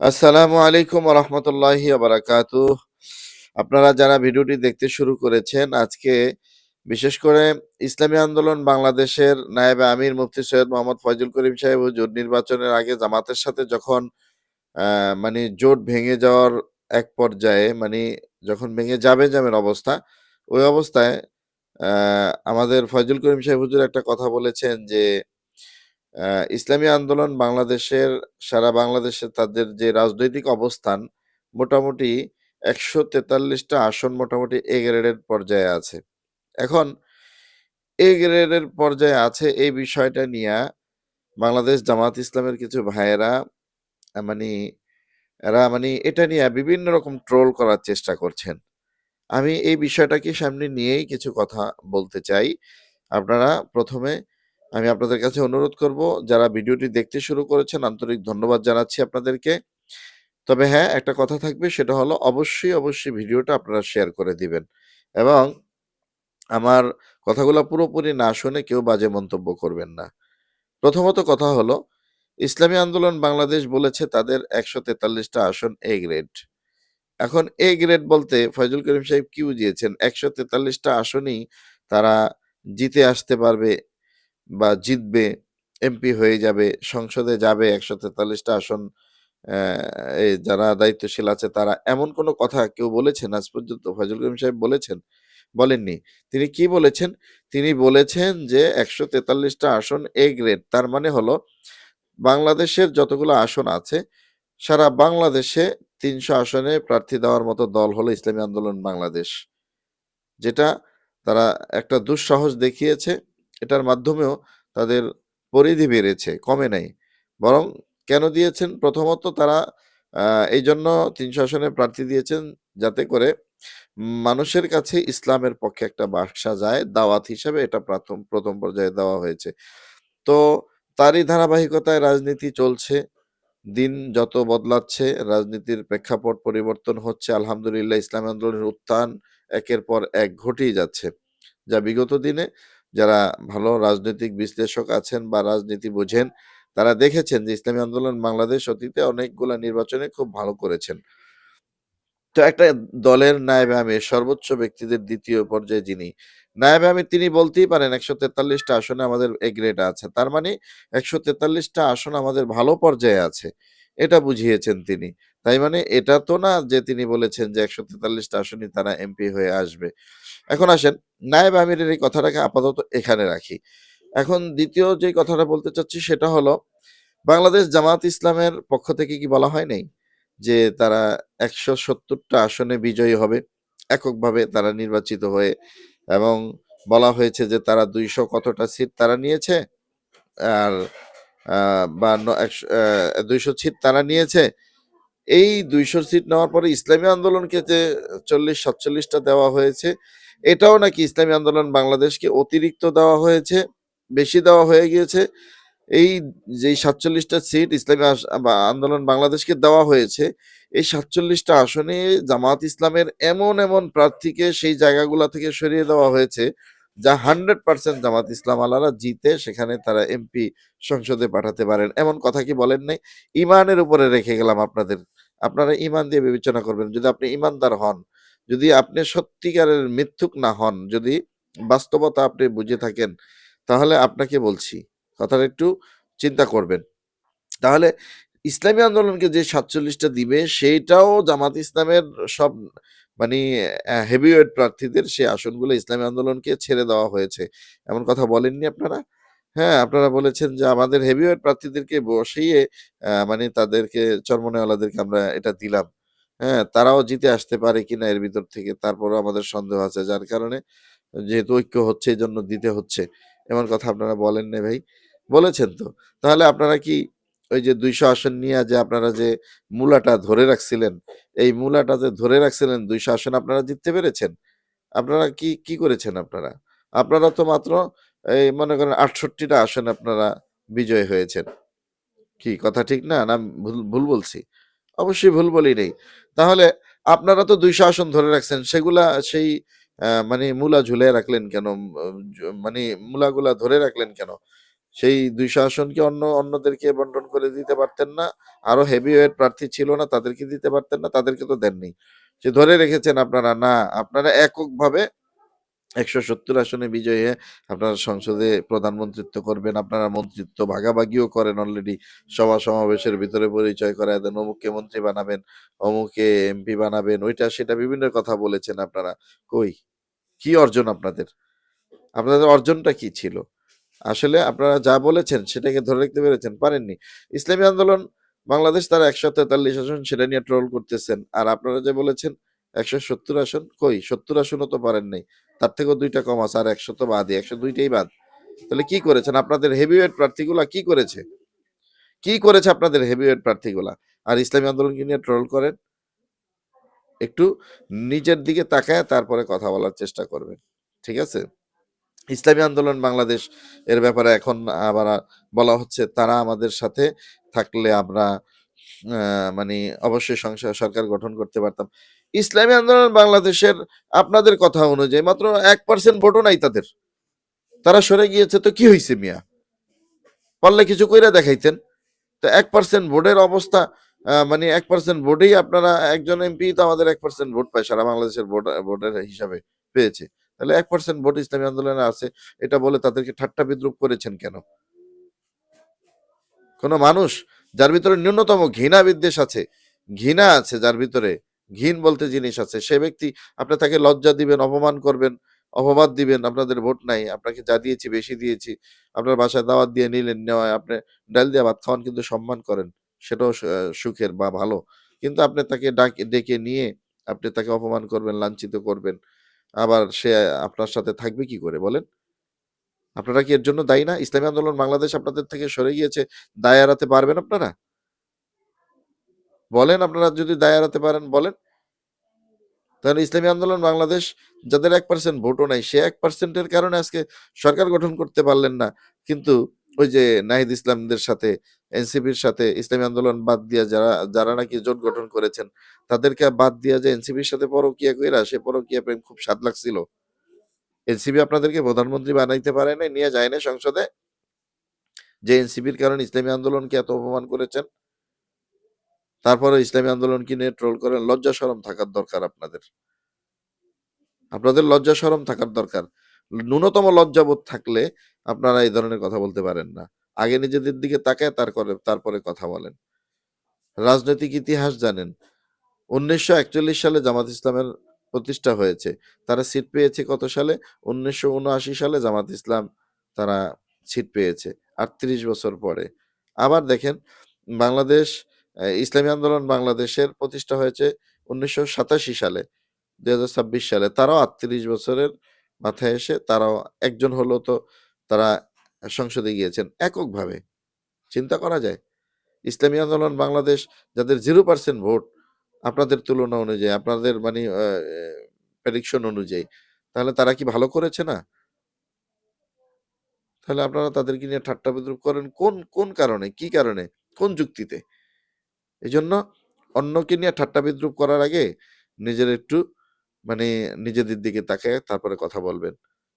আসসালামু আলাইকুম রহমতুল্লাহি বারাকাতু আপনারা যারা ভিডিওটি দেখতে শুরু করেছেন, আজকে বিশেষ করে ইসলামী আন্দোলন বাংলাদেশের নায়েবে আমির মুফতি সৈয়দ মোহাম্মদ ফয়জুল করিম সাহেব জোট নির্বাচনের আগে জামাতের সাথে যখন মানে জোট ভেঙে যাওয়ার এক পর্যায়ে মানে যখন ভেঙে যাবে যাবের অবস্থা, ওই অবস্থায় আমাদের ফয়জুল করিম সাহেব হুজুর একটা কথা বলেছেন যে ইসলামী আন্দোলন বাংলাদেশের, সারা বাংলাদেশে তাদের যে রাজনৈতিক অবস্থান, মোটামুটি একশো তেতাল্লিশটা আসন মোটামুটি এ গ্রেডের পর্যায়ে আছে। এখন এ গ্রেডের পর্যায়ে আছে এই বিষয়টা নিয়ে বাংলাদেশ জামাত ইসলামের কিছু ভাইয়েরা মানে এরা মানে এটা নিয়ে বিভিন্ন রকম ট্রোল করার চেষ্টা করছেন। আমি এই বিষয়টাকে সামনে নিয়েই কিছু কথা বলতে চাই। আপনারা প্রথমে আমি আপনাদের কাছে অনুরোধ করব, যারা ভিডিওটি দেখতে শুরু করেছেন, আন্তরিক ধন্যবাদ জানাচ্ছি আপনাদেরকে। তবে হ্যাঁ একটা কথা থাকবে, সেটা হলো অবশ্যই অবশ্যই ভিডিওটা আপনারা শেয়ার করে দিবেন এবং আমার কথাগুলো পুরোপুরি না শুনে কেউ বাজে মন্তব্য করবেন না। প্রথমত কথা হলো, ইসলামী আন্দোলন বাংলাদেশ বলেছে তাদের একশো তেতাল্লিশটা আসন এ গ্রেড এখন এ গ্রেড বলতে ফয়জুল করিম সাহেব কি বুঝিয়েছেন? একশো তেতাল্লিশটা আসনই তারা জিতে আসতে পারবে বা জিতবে, এমপি হয়ে যাবে, সংসদে যাবে একশো তেতাল্লিশটা আসন যারা দায়িত্বশীল আছে তারা এমন কোনো কথা কেউ বলেছেন, আজ পর্যন্ত ফয়জুল করিম সাহেব বলেছেন? বলেননি। তিনি কি বলেছেন? তিনি বলেছেন যে একশো তেতাল্লিশটা আসন এ গ্রেড তার মানে হলো বাংলাদেশের যতগুলো আসন আছে, সারা বাংলাদেশে তিনশো আসনে প্রার্থী দেওয়ার মতো দল হলো ইসলামী আন্দোলন বাংলাদেশ। যেটা তারা একটা দুঃসাহস দেখিয়েছে। এটার মাধ্যমেও তাদের পরিধি বেড়েছে, কমে নাই। বরং কেন দিয়েছেন? প্রথমত তারা এই জন্য তিনশো আসনে প্রার্থী দিয়েছেন যাতে করে মানুষের কাছে ইসলামের পক্ষে একটা বাসা যায়, দাওয়াত হিসেবে এটা প্রথম প্রথম পর্যায়ে দেওয়া হয়েছে। তো তারই ধারাবাহিকতায় রাজনীতি চলছে, দিন যত বদলাচ্ছে, রাজনীতির প্রেক্ষাপট পরিবর্তন হচ্ছে, আলহামদুলিল্লাহ ইসলাম আন্দোলনের উত্থান একের পর এক ঘটেই যাচ্ছে। যা বিগত দিনে যারা ভালো রাজনৈতিক বিশ্লেষক আছেন বা রাজনীতি বোঝেন, তারা দেখেছেন যে ইসলামী আন্দোলন বাংলাদেশ অতীতে অনেকগুলা নির্বাচনে খুব ভালো করেছেন। তো একটা দলের নায়েবে আমির, সর্বোচ্চ ব্যক্তিদের দ্বিতীয় পর্যায়ে যিনি, নায়েবে আমির তিনি বলতেই পারেন একশো তেতাল্লিশটা আসনে আমাদের এ গ্রেড আছে। তার মানে একশো তেতাল্লিশটা আসন আমাদের ভালো পর্যায়ে আছে। এটা বুঝিয়েছেন তিনি। তাই মানে এটা তো না যে তিনি বলেছেন যে একশো তেতাল্লিশটা আসনই তারা এমপি হয়ে আসবে। এখন আসেন, নায়েব আমিরের এই কথাটাকে আপাতত এখানে রাখি। এখন দ্বিতীয় যে কথাটা বলতে চাচ্ছি সেটা হলো, বাংলাদেশ জামাত ইসলামের পক্ষ থেকে কি বলা হয় নাই যে তারা একশো সত্তরটা আসনে বিজয়ী হবে? এককভাবে তারা নির্বাচিত হয়ে এবং বলা হয়েছে যে তারা দুইশো কতটা সিট তারা নিয়েছে আর বা দুইশো সিট তারা নিয়েছে। এই দুইশো সিট নেওয়ার পরে ইসলামী আন্দোলনকে যে চল্লিশ, সাতচল্লিশটা দেওয়া হয়েছে, এটাও নাকি ইসলামী আন্দোলন বাংলাদেশকে অতিরিক্ত দেওয়া হয়েছে, বেশি দেওয়া হয়ে গিয়েছে। এই যে সাতচল্লিশটা সিট ইসলামী আন্দোলন বাংলাদেশকে দেওয়া হয়েছে, এই সাতচল্লিশটা আসনে জামাত ইসলামের এমন এমন প্রার্থীকে সেই জায়গাগুলো থেকে সরিয়ে দেওয়া হয়েছে যা হান্ড্রেড পার্সেন্ট জামাত ইসলাম আলারা জিতে সেখানে তারা এমপি সংসদে পাঠাতে পারেন। এমন কথা কি বলেন নাই? ইমানের উপরে রেখে গেলাম আপনাদের। আপনারা ইমান দিয়ে বিবেচনা করবেন। যদি আপনি ইমানদার হন, যদি আপনি সত্যিকারের মিথ্যুক না হন, যদি বাস্তবতা আপনি বুঝে থাকেন, তাহলে আপনাকে বলছি, কথাটা একটু চিন্তা করবেন। তাহলে ইসলামী আন্দোলনকে যে সাতচল্লিশটা দিবে, সেইটাও জামাত ইসলামের সব মানে হেভিওয়েট প্রার্থীদের সেই আসনগুলো ইসলামী আন্দোলনকে ছেড়ে দেওয়া হয়েছে। এমন কথা বলেননি আপনারা? হ্যাঁ আপনারা বলেছেন যে আমাদের হেভিওয়েট প্রার্থীদেরকে বসিয়ে মানে তাদেরকে চরমনেওয়ালাদেরকে আমরা এটা দিলাম। হ্যাঁ তারাও জিতে আসতে পারে কিনা এর ভিতর থেকে তারপরেও আমাদের সন্দেহ আছে, যার কারণে যেহেতু ঐক্য হচ্ছে এই জন্য দিতে হচ্ছে। এমন কথা আপনারা বলেন না ভাই। বলেছেন তো। তাহলে আপনারা কি ওই যে দুইশো আসন নিয়ে যে আপনারা যে মূলাটা ধরে রাখছিলেন, এই মূলাটা যে ধরে রাখছিলেন দুইশো আসন আপনারা জিততে পেরেছেন? আপনারা কি কি করেছেন আপনারা? আপনারা তো মাত্র এই মনে করেন আটষট্টিটা আসন আপনারা বিজয় হয়েছেন। কি কথা ঠিক না? না, ভুল ভুল বলছি? অবশ্যই ভুল বলি নেই। তাহলে আপনারা তো দুইশো আসন ধরে রাখছেন, সেগুলা সেই মানে মূলা ঝুলে রাখলেন কেন? মানে মূলাগুলা ধরে রাখলেন কেন? সেই ২০০ আসন অন্য অন্যদেরকে বন্টন করে দিতে পারতেন না? আরও হেভিওয়েট প্রার্থী ছিল না তাদেরকে দিতে পারতেন না? তাদেরকে তো দেননি। যে ধরে রেখেছেন আপনারা না, আপনারা এককভাবে ১৭০ আসনে বিজয়ী হয়ে আপনারা সংসদে প্রধানমন্ত্রিত্ব করবেন। আপনারা মন্ত্রিত্ব ভাগাভাগিও করেন অলরেডি। সভা সমাবেশের ভিতরে পরিচয় করায় দেন। অমুককে মন্ত্রী বানাবেন, অমুকে এমপি বানাবেন। ওইটা সেটা বিভিন্ন কথা বলেছেন আপনারা। কই? কি অর্জন আপনাদের? আপনাদের অর্জনটা কি ছিল? আসলে আপনারা যা বলেছেন সেটাকে ধরে রাখতে পেরেছেন? পারেননি। ইসলামী আন্দোলন বাংলাদেশ তারা ১৪৩ আসন সেটা নিয়ে ট্রোল করতেছেন। আর আপনারা যে বলেছেন ১৭০ আসন, কই ৭০ আসনও তো পারেন নাই। তার থেকেও দুইটা কম আছে আর ১০০ তো বাদই। একশো দুইটাই বাদ। তাহলে কি করেছেন? আপনাদের হেভিওয়েট প্রার্থীগুলা কি করেছে? কি করেছে আপনাদের হেভিওয়েট প্রার্থীগুলা? আর ইসলামী আন্দোলনকে নিয়ে ট্রোল করেন? একটু নিজের দিকে তাকায় তারপরে কথা বলার চেষ্টা করবেন। ঠিক আছে? ইসলামী আন্দোলন বাংলাদেশ এর ব্যাপারে এখন আবার বলা হচ্ছে তারা আমাদের সাথে থাকলে আমরা মানে অবশ্যই সংসা, সরকার গঠন করতে পারতাম। ইসলামী আন্দোলন বাংলাদেশের আপনাদের কথা অনুযায়ী মাত্র এক পার্সেন্ট ভোটও নাই তাদের। তারা সরে গিয়েছে তো কি হয়েছে মিয়া? পারলে কিছু কইরা দেখাইতেন। তো এক পার্সেন্ট ভোটের অবস্থা মানে এক পার্সেন্ট ভোটেই আপনারা, একজন এমপি তো আমাদের এক পার্সেন্ট ভোট পায়, সারা বাংলাদেশের ভোট, ভোটের হিসাবে পেয়েছে। তাহলে এক পার্সেন্ট ভোট ইসলামী আন্দোলনে আছে। এটা বলে তাদেরকে ঠাট্টা বিদ্রূপ করেছেন কেন? কোন মানুষ যার ভিতরে ন্যূনতম ঘৃণা বিদ্বেষ আছে, ঘৃণা আছে যার ভিতরে, ঘিন বলতে জিনিস আছে, সে ব্যক্তি আপনি তাকে লজ্জা দিবেন, অপমান করবেন, অপবাদ দিবেন, আপনাদের ভোট নাই, আপনাকে যা দিয়েছি বেশি দিয়েছি, আপনার বাসায় দাওয়াত দিয়ে নিলেন, নেওয়ায় আপনি ডাল দিয়ে ভাত খাওয়ান কিন্তু সম্মান করেন। সেটাও সুখের বা ভালো। কিন্তু আপনি তাকে ডাকে ডেকে নিয়ে আপনি তাকে অপমান করবেন, লাঞ্ছিত করবেন। আবার সে আপনার সাথে থাকবে কি করে বলেন? আপনারা কি এর জন্য দায়ী না? ইসলামী আন্দোলন বাংলাদেশ আপনাদের থেকে সরে গিয়েছে, দায় এড়াতে পারবেন আপনারা? বলেন আপনারা যদি দায় এড়াতে পারেন বলেন? তাহলে ইসলামী আন্দোলন বাংলাদেশ যাদের এক পার্সেন্ট ভোটও নাই, সে এক পার্সেন্টের কারণে আজকে সরকার গঠন করতে পারলেন না। কিন্তু ওই যে নাহিদ ইসলামদের সাথে, এনসিপির সাথে ইসলামী আন্দোলন বাদ দিয়া যারা যারা নাকি জোট গঠন করেছেন, তাদেরকে বাদ দিয়া যে এনসিপির সাথে পরকীয়া কইরা সে পরকীয়া প্রেম খুব স্বাদ লাগছিল। এনসিপি আপনাদেরকে প্রধানমন্ত্রী বানাইতে পারে নাই, নিয়ে যায় নাই সংসদে? যে এনসিপির কারণে ইসলামী আন্দোলনকে এত অপমান করেছেন? তারপরে ইসলামী আন্দোলনকে নিয়ে ট্রোল করেন। লজ্জা শরম থাকার দরকার আপনাদের। আপনাদের লজ্জা শরম থাকার দরকার। ন্যূনতম লজ্জাবোধ থাকলে আপনারা এই ধরনের কথা বলতে পারেন না। আগে নিজেদের দিকে তাকায় তার করে তারপরে কথা বলেন। রাজনৈতিক ইতিহাস জানেন। ১৯৪১ সালে জামাত ইসলামের প্রতিষ্ঠা হয়েছে। তারা সিট পেয়েছে কত সালে? ১৯৭৯ সালে জামাত ইসলাম তারা সিট পেয়েছে। ৩৮ বছর পরে। আবার দেখেন, বাংলাদেশ ইসলামী আন্দোলন বাংলাদেশের প্রতিষ্ঠা হয়েছে ১৯৮৭ সালে। ২০২৬ সালে। তারাও ৩৮ বছরের মাথায় এসে তারাও একজন হলো তো তারা সংসদে গিয়েছেন এককভাবে। চিন্তা করা যায়? ইসলামী আন্দোলন বাংলাদেশ যাদের 0% ভোট আপনাদের তুলনা অনুযায়ী, আপনাদের মানি প্রেডিকশন অনুযায়ী, তাহলে তারা কি ভালো করেছে না? তাহলে আপনারা তাদেরকে নিয়ে ঠাট্টা বিদ্রুপ করেন কোন, কোন কারণে? কি কারণে? কোন যুক্তিতে? এই জন্য অন্যকে নিয়ে ঠাট্টা বিদ্রুপ করার আগে নিজের একটু মানে নিজেদের দিকে তাকে তারপরে কথা বলবেন।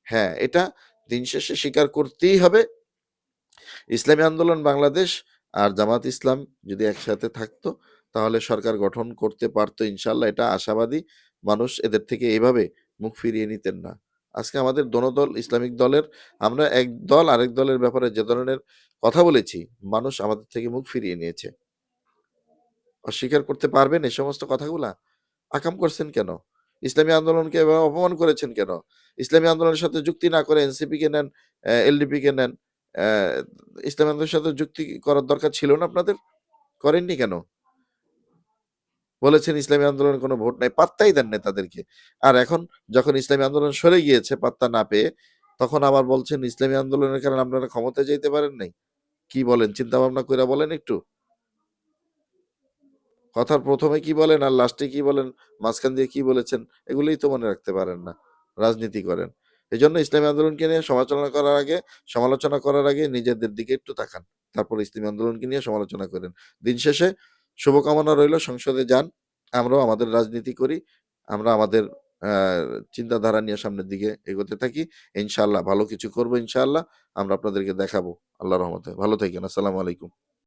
হ্যাঁ, এটা দিন শেষে স্বীকার করতেই হবে। ইসলামী আন্দোলন বাংলাদেশ আর জামাত ইসলাম যদি একসাথে থাকতো, তাহলে সরকার গঠন করতে পারত ইনশাল্লাহ এটা আশাবাদী। মানুষ এদের থেকে এভাবে মুখ ফিরিয়ে নিতেন না। আজকে আমাদের দোনো দল ইসলামিক দলের আমরা এক দল আরেক দলের ব্যাপারে যে ধরনের কথা বলেছি, মানুষ আমাদের থেকে মুখ ফিরিয়ে নিয়েছে। অস্বীকার করতে পারবেন এই সমস্ত কথাগুলা? আকাম করছেন কেন? ইসলামী আন্দোলনকে অপমান করেছেন কেন? ইসলামী আন্দোলনের সাথে যুক্তি না করে এনসিপিকে নেন, অ্যা এলডিপিকে নেন। ইসলামী আন্দোলনের সাথে যুক্তি করার দরকার ছিল না আপনাদের? করেননি কেন? বলেছেন ইসলামী আন্দোলনের কোনো ভোট নাই। পাত্তাই দেন নাই তাদেরকে। আর এখন যখন ইসলামী আন্দোলন সরে গিয়েছে পাত্তা না পেয়ে, তখন আবার বলছেন ইসলামী আন্দোলনের কারণে আপনারা ক্ষমতায় যেতে পারেন নাই। কি বলেন? চিন্তা ভাবনা করে বলেন একটু? কথার প্রথমে কি বলেন আর লাস্টে কি বলেন, মাঝখান দিয়ে কি বলেছেন, এগুলোই তো মনে রাখতে পারেন না। রাজনীতি করেন। এই জন্য ইসলামী আন্দোলনকে নিয়ে সমালোচনা করার আগে সমালোচনা করার আগে নিজেদের দিকে একটু তাকান। তারপর ইসলামী আন্দোলনকে নিয়ে সমালোচনা করেন। দিন শেষে শুভকামনা রইল সংসদে যান। আমরাও আমাদের রাজনীতি করি। আমরা আমাদের চিন্তাধারা নিয়ে সামনের দিকে এগোতে থাকি। ইনশাআল্লাহ ভালো কিছু করব ইনশাআল্লাহ। আমরা আপনাদেরকে দেখাবো আল্লাহ রহমতে। ভালো থাকেন। আসসালামু আলাইকুম।